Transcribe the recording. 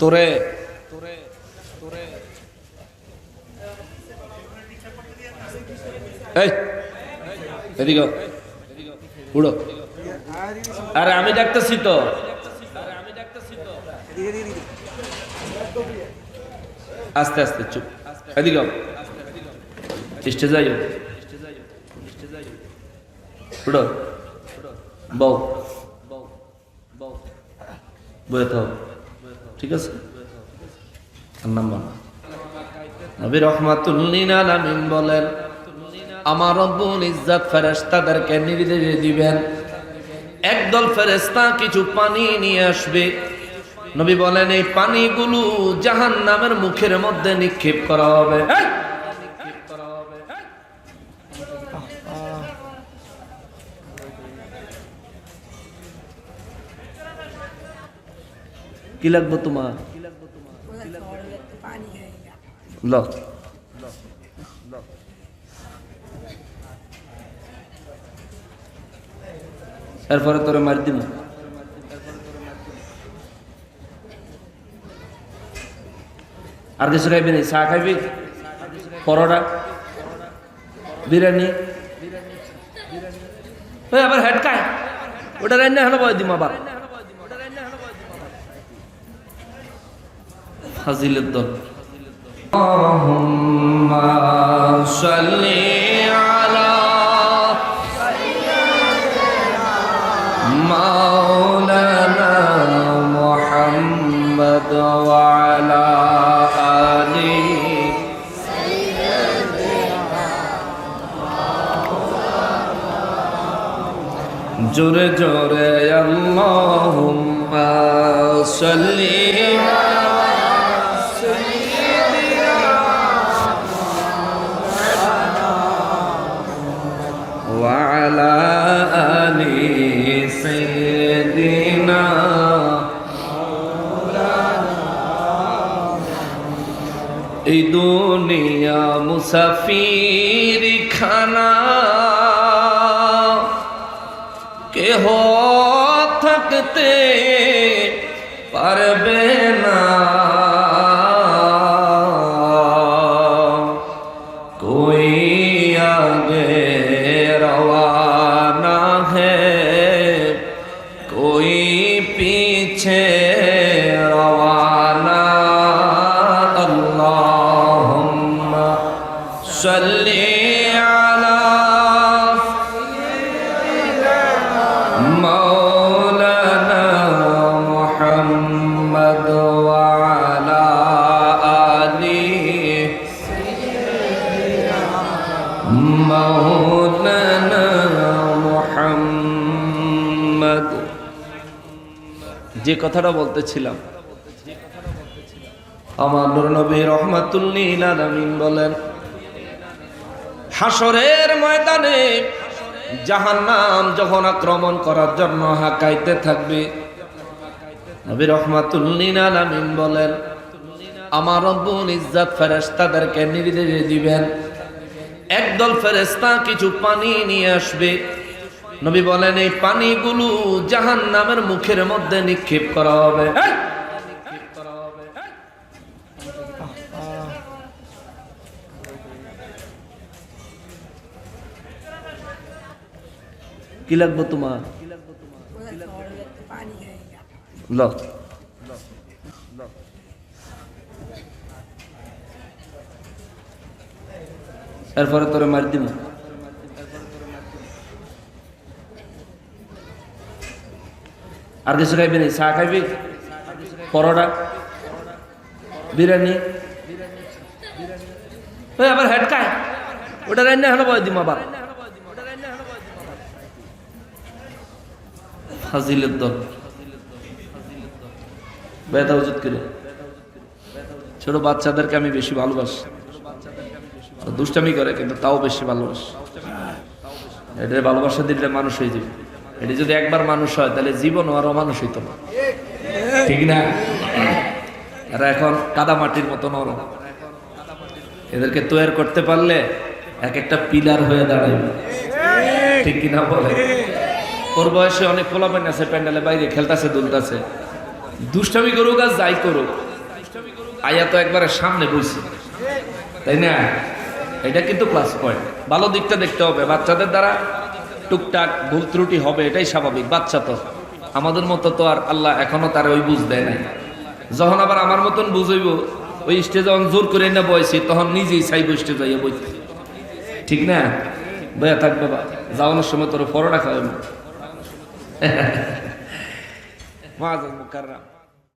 তোরে। আরে আমি ডাকতেছি তো। আস্তে আস্তে, চুপ। এদিকে। স্টেজে যাইও উড়ো। বউ। বয়ে থাও ঠিক আছে? আর নাম্বার। নবী রহমাতুল্লিন আলামিন বলেন, আমার রব্বুল ইজ্জাত ফেরেশতাদেরকে নির্দেশ দিবেন, একদল ফেরেশতা কিছু পানি নিয়ে আসবে। নবী বলেন, এই পানিগুলো জাহান্নামের মুখের মধ্যে নিক্ষেপ করা হবে। কি লাগবো তোমার? ল। এরপরে তোরে মার দিব আর কিছু খাইবি নাই চা খাইবি? পরোটা? বিরিয়ানি? আবার হেডকায় ওটা রান্না হলো দিম আবার। ফাজিলের দল اللهم صل على مولانا محمد وعلى آله জোরে জোরে اللهم صل وعلى এই দুনিয়া মুসাফির খানা কেহ থাকতে مولانا محمد যে কথাটা বলতেছিলাম আমার নূর নবী রহমাতুল্লিল আলামিন বলেন হাসরের ময়দানে জাহান্নাম যখন আক্রমণ করার জন্য হাকাইতে থাকবে নবী রহমাতুল্লিল আলামিন বলেন আমার রব্বুল ইজ্জাত ফেরেশতাদেরকে নির্দেশ দিবেন একদল ফেরেস্তা কিছু পানি নিয়ে আসবে। নবী বলেন এই পানিগুলো জাহান নামের মুখের মধ্যে নিক্ষেপ করা হবে। হ্যাঁ। কি লাগবো তোমার? এরপরে তোরে মার দিব আর কিছু খাইবি নি? চা খাইবি? পরোটা? বিরিয়ানি? ওই আবার হেড খায়। ওটা রান্না হলো বয় দিম আবার। ফাজিলের দল। উচিত করে। ছোট বাচ্চাদেরকে আমি বেশি ভালোবাসি। দুষ্টামি করে, কিন্তু তাও বেশি ভালোবাসি। এটা ভালোবাসা দিলে মানুষ হয়ে যাবে। এটা যদি একবার মানুষ হয়, তাহলে জীবন আরও মানুষ হইতো না। ঠিক না? এরা এখন কাদা মাটির মতো নরম। এদেরকে তৈরি করতে পারলে এক একটা পিলার হয়ে দাঁড়াবে ঠিক কিনা বলে? ওর বয়সে অনেক পোলাপেন আছে প্যান্ডেলে বাইরে খেলতেছে, দুলতাছে। দুষ্টামি করুক আর যাই করুক, আয়া তো একবারে সামনে বইছে। তাই না? এটা কিন্তু ক্লাস পয়েন্ট ভালো দিকটা দেখতে হবে। বাচ্চাদের দ্বারা টুকটাক ভুল ত্রুটি হবে, এটাই স্বাভাবিক। বাচ্চা তো। আমাদের মতো তো আর আল্লাহ এখনও তার ওই বুঝ দেয় নাই। যখন আবার আমার মতন বুঝইব ওই স্টেজে যখন জোর করে না বয়সি তখন নিজেই চাইব স্টেজ যাইয়া বইতে। ঠিক না? বয়া থাক বাবা। যাওয়ানোর সময় তোর পরোটা খাওয়াবো মাছ মুখার